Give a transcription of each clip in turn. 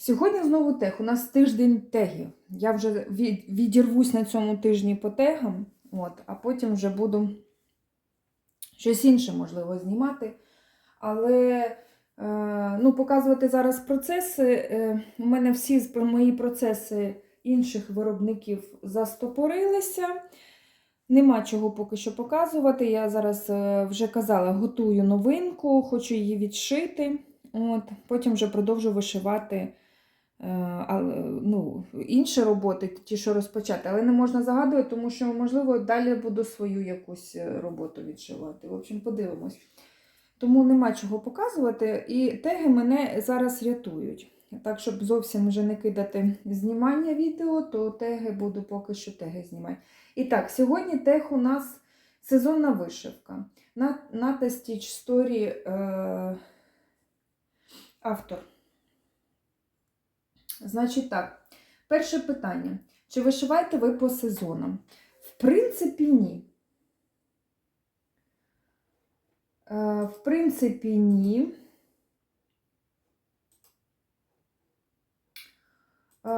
Сьогодні знову тег. У нас тиждень тегів. Я вже від- відірвусь на цьому тижні по тегам, от, а потім вже буду щось інше, можливо, знімати. Але е, ну, показувати зараз процеси. Е, у мене всі мої процеси інших виробників застопорилися. Нема чого поки що показувати. Я зараз е, вже казала, готую новинку, хочу її відшити. От, Потім вже продовжу вишивати ну, інші роботи, ті, що розпочати, але не можна загадувати, тому що, можливо, далі буду свою якусь е, роботу відшивати. В общем, подивимось. Тому нема чого показувати, і теги мене зараз рятують. Так, щоб зовсім вже не кидати знімання відео, то теги буду поки що теги знімати. І так, сьогодні тег у нас сезонна вишивка. На, на Stitch Story е, автор. Значить так, перше питання. Чи вишиваєте ви по сезонам? В принципі, ні. Е, в принципі, ні. Е,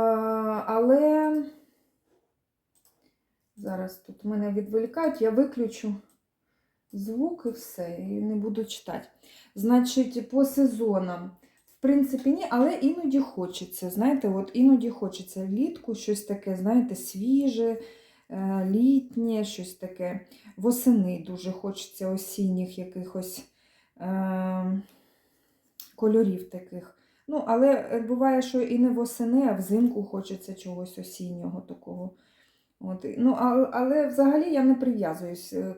але зараз тут мене відволікають, я виключу звук і все, і не буду читати. Значить, по сезонам, принципі, ні, але іноді хочеться. Знаєте, от іноді хочеться влітку щось таке, знаєте, свіже, е, літнє, щось таке. Восени дуже хочеться осінніх якихось е, кольорів таких. Ну, але е, буває, що і не восени, а взимку хочеться чогось осіннього такого. От, ну, а, але взагалі я не прив'язуюсь е,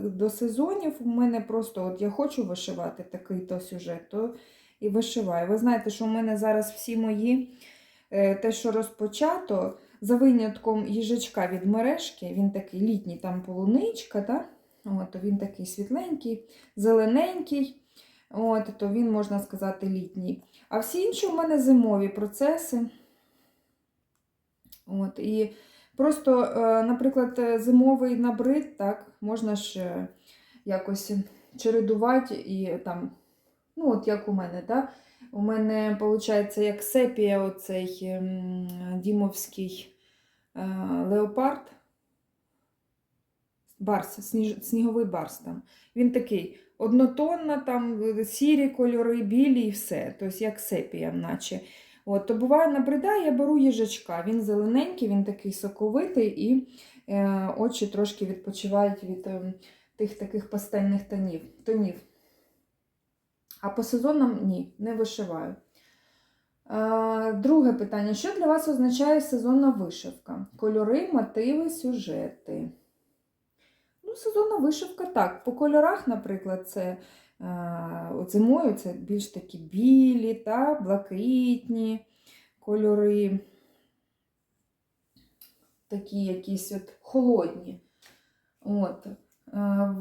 до сезонів. У мене просто от я хочу вишивати такий-то сюжет, то і вишиваю. Ви знаєте, що у мене зараз всі мої, е, те, що розпочато, за винятком їжачка від мережки, він такий літній, там полуничка, да? От, він такий світленький, зелененький. От, то він, можна сказати, літній. А всі інші у мене зимові процеси. От, і просто, е, наприклад, зимовий набрид, так, можна ж якось чередувати і там, ну, от як у мене, так? У мене, виходить, як сепія, оцей ем, дімовський е, леопард. Барс, сніж, сніговий барс там. Він такий однотонна, там е, сірі кольори, білі і все. Тобто як сепія, наче. От, то буває, набридає, я беру їжачка. Він зелененький, він такий соковитий, і е, очі трошки відпочивають від е, тих таких пастельних тонів. тонів. А по сезонам ні, не вишиваю. Друге питання. Що для вас означає сезонна вишивка? Кольори, мотиви, сюжети. Ну, сезонна вишивка так. По кольорах, наприклад, це от зимою це більш такі білі, та, блакитні кольори, такі якісь от холодні. От. Е,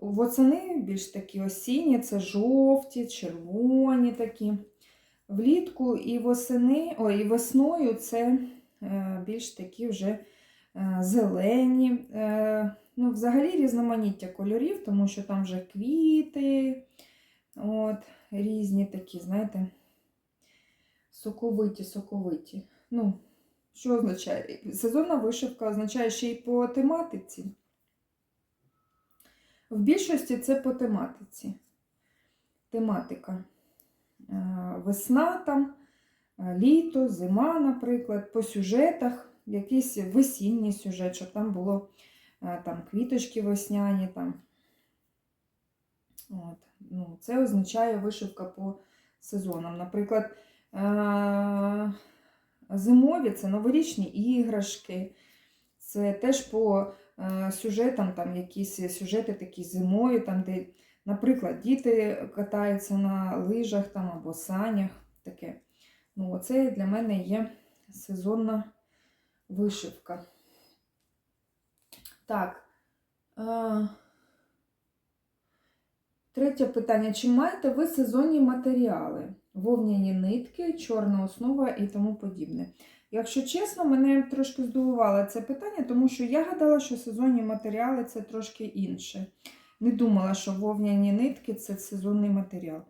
Восени більш такі осінні, це жовті, червоні такі. Влітку і восени, ой, і весною це е, більш такі вже е, зелені. Ну, взагалі різноманіття кольорів, тому що там вже квіти, от, різні такі, знаєте, соковиті, соковиті. Ну, що означає? Сезонна вишивка означає ще й по тематиці. В більшості це по тематиці. Тематика. Е, Весна там, е, літо, зима, наприклад, по сюжетах, якийсь весінній сюжет, щоб там було е, там, квіточки весняні. Там. От. Ну, це означає вишивка по сезонам. Наприклад, зимові це новорічні іграшки, це теж по сюжетам, там якісь сюжети такі зимові, там, де, наприклад, діти катаються на лижах там, або санях. Таке. Ну, оце для мене є сезонна вишивка. Так. Е, Третє питання. Чи маєте ви сезонні матеріали? Вовняні нитки, чорна основа і тому подібне. Якщо чесно, мене трошки здивувало це питання, тому що я гадала, що сезонні матеріали це трошки інше. Не думала, що вовняні нитки це сезонний матеріал.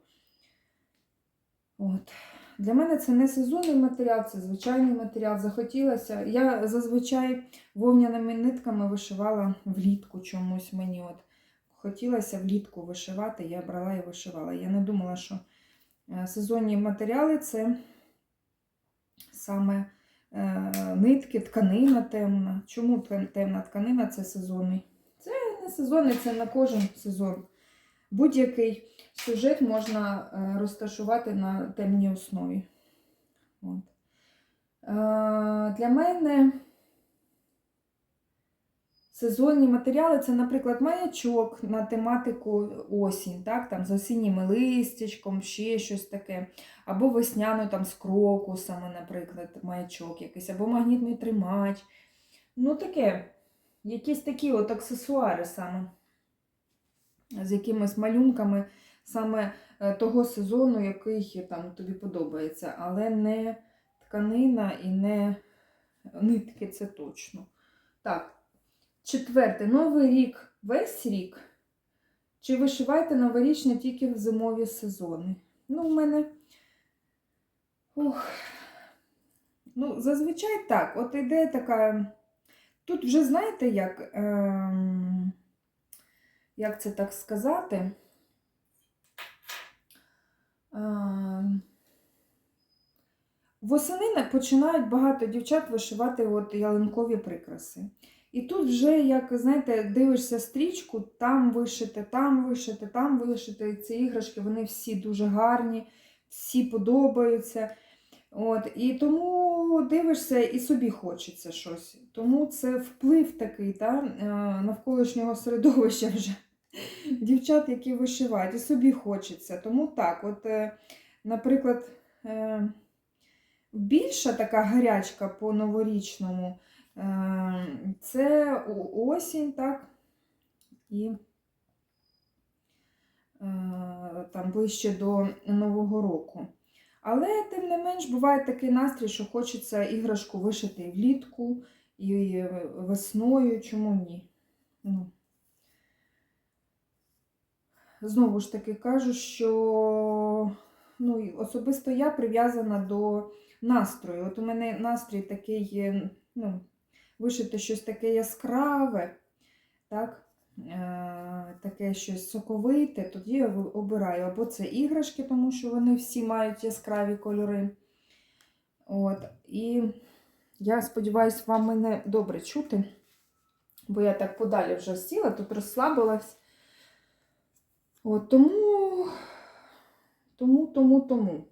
От. Для мене це не сезонний матеріал, це звичайний матеріал. Захотілося. Я зазвичай вовняними нитками вишивала влітку чомусь мені. От. Хотілося влітку вишивати, я брала і вишивала. Я не думала, що е, сезонні матеріали це саме нитки, тканина темна. Чому темна тканина це сезонний? Це не сезонний, це на кожен сезон. Будь-який сюжет можна е, розташувати на темній основі. От. Е, Для мене сезонні матеріали це, наприклад, маячок на тематику осінь, так? там, з осіннім листячком, ще щось таке. Або весняно там, з крокусами, наприклад, маячок якийсь, або магнітний тримач. Ну, таке, якісь такі от аксесуари саме з якимись малюнками саме е, того сезону, який там тобі подобається, але не тканина і не нитки, це точно. Так, четверте, новий рік, весь рік. Чи вишиваєте новорічне тільки в зимові сезони? Ну, у мене. Ох. Ну, зазвичай так. От іде така. Тут вже знаєте, як. Ем як це так сказати? А, Восени починають багато дівчат вишивати от ялинкові прикраси. І тут вже, як знаєте, дивишся стрічку, там вишити, там вишити, там вишити. Ці іграшки вони всі дуже гарні, всі подобаються. От, і тому дивишся і собі хочеться щось. Тому це вплив такий та, е, навколишнього середовища вже дівчат, які вишивають, і собі хочеться. Тому так, от, е, наприклад, е, більша така гарячка по новорічному це осінь, так, і е, там ближче до Нового року. Але, тим не менш, буває такий настрій, що хочеться іграшку вишити влітку, і весною, чому ні? Ну. Знову ж таки кажу, що ну, особисто я прив'язана до настрою. От у мене настрій такий, є, ну, вишити щось таке яскраве, так? Е, таке щось соковите, тоді я обираю або це іграшки, тому що вони всі мають яскраві кольори. От. І я сподіваюся, вам мене добре чути, бо я так подалі вже сіла, тут розслабилась. От, тому, тому, тому, тому.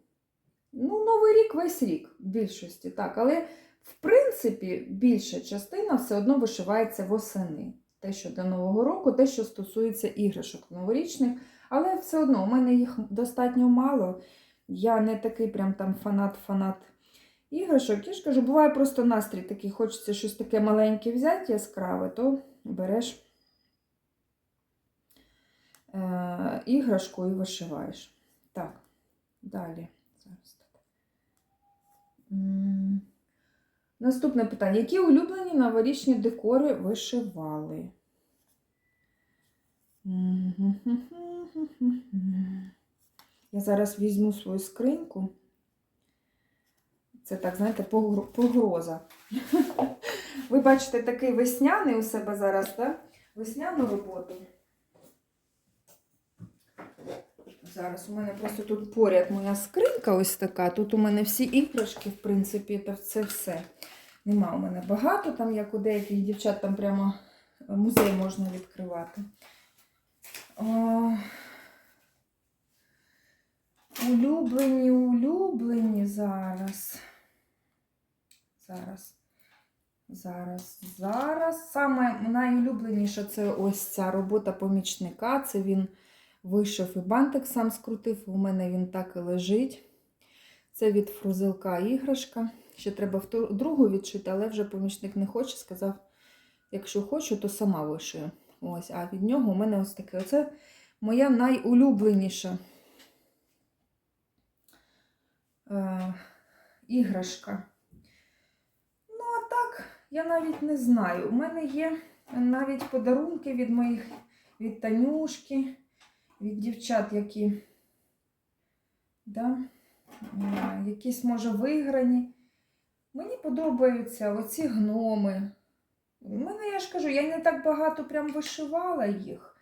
Ну, Новий рік весь рік в більшості, так. Але, в принципі, більша частина все одно вишивається восени. Те, що до Нового року, те, що стосується іграшок новорічних. Але все одно у мене їх достатньо мало. Я не такий прям там фанат-фанат іграшок. Я ж кажу, буває просто настрій такий, хочеться щось таке маленьке взяти, яскраве, то береш е, іграшку і вишиваєш. Так, далі. Зараз так. Наступне питання. Які улюблені новорічні декори вишивали? Я зараз візьму свою скриньку. Це так, знаєте, погроза. Ви бачите такий весняний у себе зараз, так? Весняну роботу. Зараз у мене просто тут поряд моя скринька ось така. Тут у мене всі іграшки, в принципі, та це все. Нема у мене багато, там, як у деяких дівчат, там прямо музей можна відкривати. О, улюблені, улюблені зараз. Зараз. Зараз, зараз. Саме найулюбленіша це ось ця робота помічника. Це він вийшов і бантик сам скрутив. У мене він так і лежить. Це від фрузилка іграшка. Ще треба другу відшити, але вже помічник не хоче. Сказав, якщо хочу, то сама вишию. Ось, а від нього у мене ось таке. Оце моя найулюбленіша е, іграшка. Ну, а так, я навіть не знаю. У мене є навіть подарунки від моїх від Танюшки, від дівчат, які. Да? е, якісь, може, виграні. Мені подобаються оці гноми. У мене, я ж кажу, я не так багато прям вишивала їх,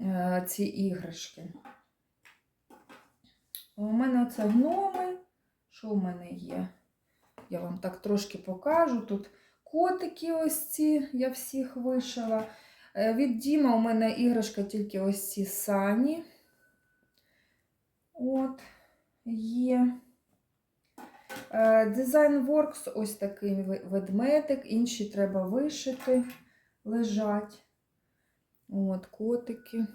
е, ці іграшки. У мене оце гноми. Що у мене є? Я вам так трошки покажу. Тут котики ось ці, я всіх вишила. Е, Від Діма у мене іграшка тільки ось ці сані. От, є. Е, Design Works ось такий ведмедик, інші треба вишити, лежать. От, котики.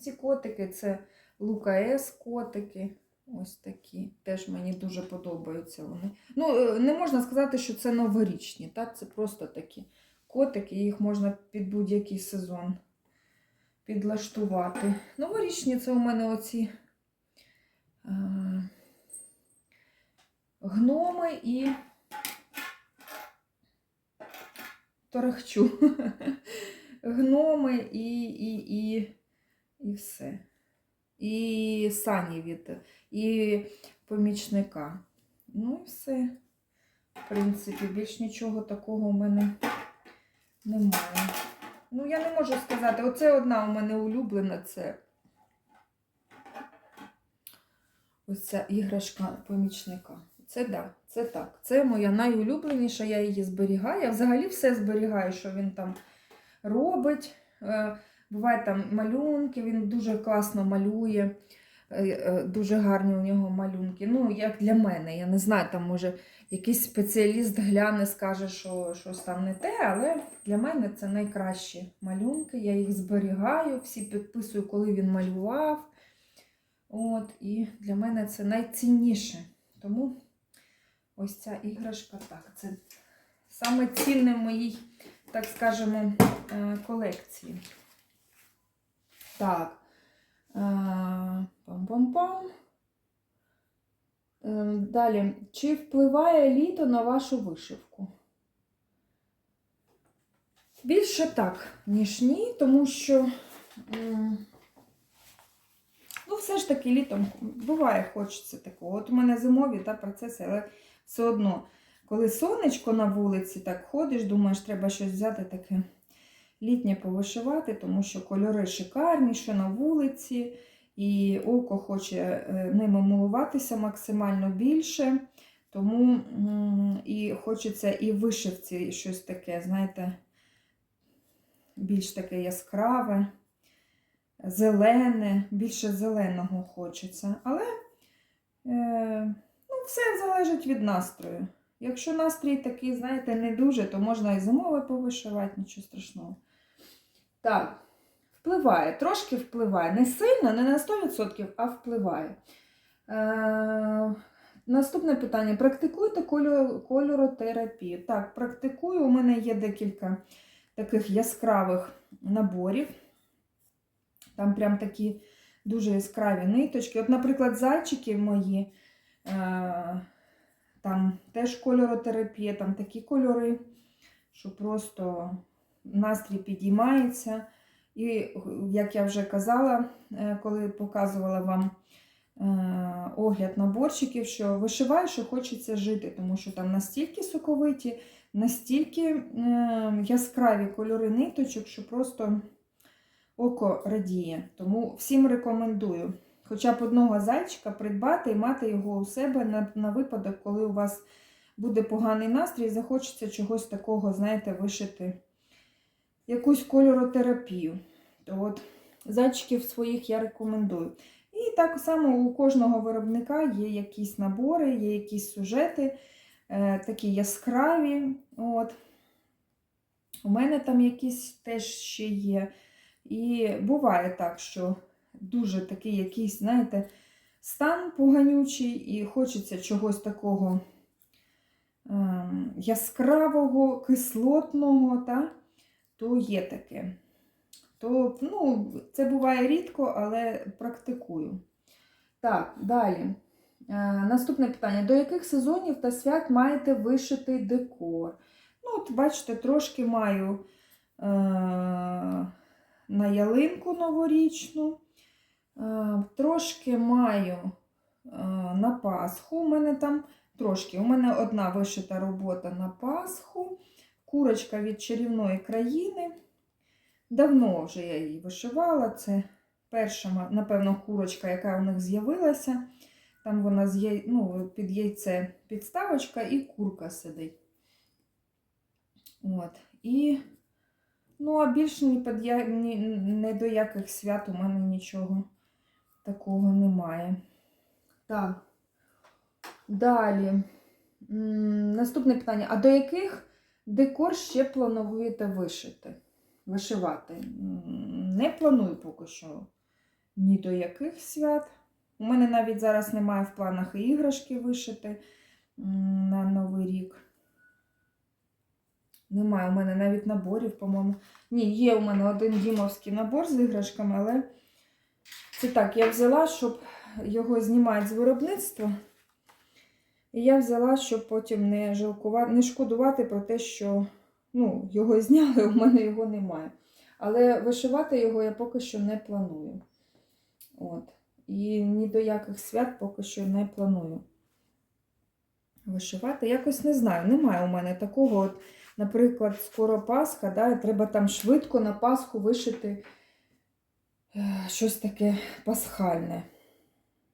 Ці котики це Лука С котики. Ось такі. Теж мені дуже подобаються вони. Ну, е, не можна сказати, що це новорічні, так? Це просто такі котики, їх можна під будь-який сезон підлаштувати. Новорічні це у мене оці е, гноми і торохчу. Гноми і, і, і, і все. І сані від, і помічника. Ну і все. В принципі, більш нічого такого у мене немає. Ну, я не можу сказати, оце одна у мене улюблена, це ось ця іграшка помічника. Це да, це так. Це моя найулюбленіша, я її зберігаю. Я взагалі все зберігаю, що він там робить. Е, Буває там малюнки, він дуже класно малює, е, е, дуже гарні у нього малюнки. Ну, як для мене, я не знаю, там може якийсь спеціаліст гляне, скаже, що щось там не те, але для мене це найкращі малюнки. Я їх зберігаю, всі підписую, коли він малював. От, і для мене це найцінніше. Тому ось ця іграшка так. Це саме цінне в моїй, так скажемо, е, колекції. Так. Е, Пам-пам-пам. Е, Далі. Чи впливає літо на вашу вишивку? Більше так, ніж ні, тому що. Ну, все ж таки літом буває, хочеться такого. От у мене зимові та, процеси, але все одно, коли сонечко на вулиці, так ходиш, думаєш, треба щось взяти таке літнє повишивати, тому що кольори шикарні, що на вулиці, і око хоче е, ними милуватися максимально більше. Тому і хочеться і вишивці щось таке, знаєте, більш таке яскраве, зелене, більше зеленого хочеться. Але е, все залежить від настрою. Якщо настрій такий, знаєте, не дуже, то можна і зимове повишивати, нічого страшного. Так, впливає, трошки впливає. Не сильно, не на 100%, а впливає. Е, наступне питання. Практикуєте кольоротерапію? Так, практикую. У мене є декілька таких яскравих наборів. Там прям такі дуже яскраві ниточки. От, наприклад, зайчики мої, там теж кольоротерапія, там такі кольори, що просто настрій підіймається. І, як я вже казала, е, коли показувала вам е, огляд наборчиків, що вишиваю, що хочеться жити, тому що там настільки соковиті, настільки е, яскраві кольори ниточок, що просто око радіє. Тому всім рекомендую хоча б одного зайчика придбати і мати його у себе на, на випадок, коли у вас буде поганий настрій, захочеться чогось такого, знаєте, вишити якусь кольоротерапію. То от зайчиків своїх я рекомендую. І так само у кожного виробника є якісь набори, є якісь сюжети, е, такі яскраві. От. У мене там якісь теж ще є. І буває так, що дуже такий якийсь, знаєте, стан поганючий, і хочеться чогось такого ем, яскравого, кислотного, та? то є таке. То, ну, це буває рідко, але практикую. Так, далі. Е, наступне питання. До яких сезонів та свят маєте вишити декор? Ну, от, бачите, трошки маю е, на ялинку новорічну, е, трошки маю на Пасху. У мене там трошки. У мене одна вишита робота на Пасху. Курочка від чарівної країни. Давно вже я її вишивала. Це перша, напевно, курочка, яка у них з'явилася. Там вона з ну, під яйце підставочка і курка сидить. От. І, ну, а більш ні, під я... ні, не до яких свят у мене нічого такого немає. Так. Далі. Наступне питання. А до яких декор ще плануєте вишити? Вишивати? Не планую поки що ні до яких свят. У мене навіть зараз немає в планах і іграшки вишити на Новий рік. Немає у мене навіть наборів, по-моєму. Ні, є у мене один дімовський набор з іграшками, але це так, я взяла, щоб його знімати з виробництва. І я взяла, щоб потім не жалкувати, не шкодувати про те, що ну, його зняли, у мене його немає. Але вишивати його я поки що не планую. От. І ні до яких свят поки що не планую. Вишивати якось не знаю. Немає у мене такого, от, наприклад, скоро Пасха, да, і треба там швидко на Пасху вишити щось таке пасхальне.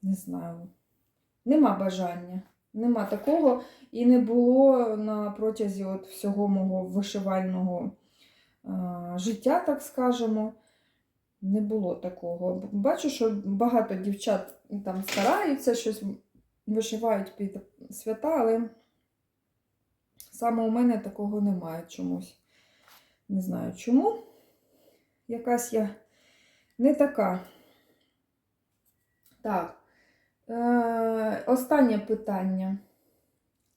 Не знаю. Нема бажання. Нема такого. І не було на протязі от всього мого вишивального е, життя, так скажемо. Не було такого. Бачу, що багато дівчат там стараються, щось вишивають під свята, але саме у мене такого немає чомусь. Не знаю чому. Якась я не така. Так. Е, останнє питання.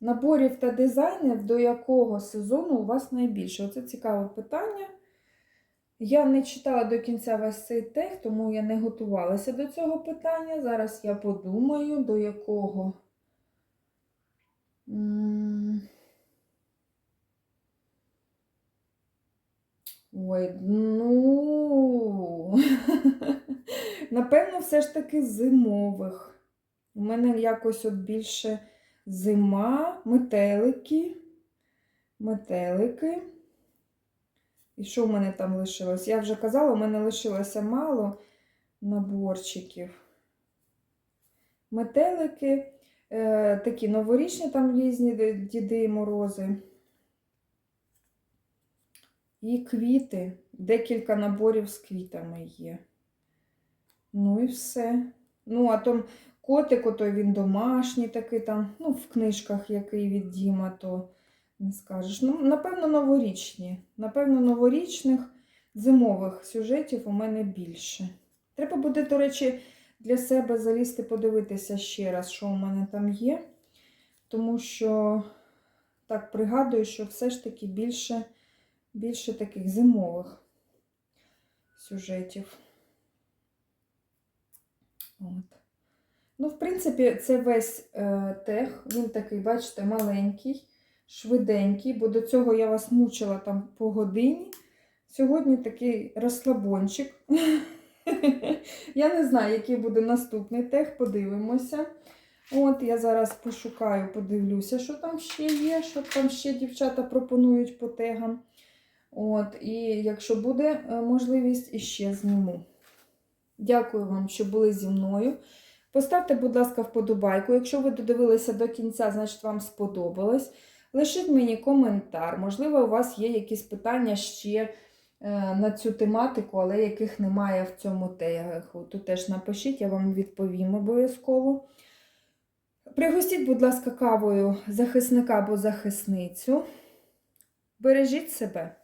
Наборів та дизайнів до якого сезону у вас найбільше? Оце цікаве питання. Я не читала до кінця весь цей тех, тому я не готувалася до цього питання. Зараз я подумаю, до якого. Ой, ну. Напевно, все ж таки зимових. У мене якось от більше зима, метелики. Метелики. І що в мене там лишилось? Я вже казала, у мене лишилося мало наборчиків. Метелики, е, такі новорічні там різні діди і морози. І квіти. Декілька наборів з квітами є. Ну і все. Ну, а то котик, ото він домашній такий там, ну, в книжках який від Діма, то не скажеш. Ну, напевно, новорічні. Напевно, новорічних зимових сюжетів у мене більше. Треба буде, до речі, для себе залізти, подивитися ще раз, що у мене там є. Тому що, так, пригадую, що все ж таки більше, більше таких зимових сюжетів. От. Ну, в принципі, це весь е, тех. Він такий, бачите, маленький, швиденький, бо до цього я вас мучила там по годині. Сьогодні такий розслабончик. Я не знаю, який буде наступний тех, подивимося. От, я зараз пошукаю, подивлюся, що там ще є, що там ще дівчата пропонують по тегам. От, і якщо буде е, можливість, іще зніму. Дякую вам, що були зі мною. Поставте, будь ласка, вподобайку. Якщо ви додивилися до кінця, значить вам сподобалось. Лишіть мені коментар. Можливо, у вас є якісь питання ще е, на цю тематику, але яких немає в цьому тегу. Тут теж напишіть, я вам відповім обов'язково. Пригостіть, будь ласка, кавою захисника або захисницю. Бережіть себе.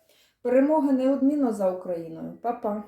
Перемога неодмінно за Україною. Па-па!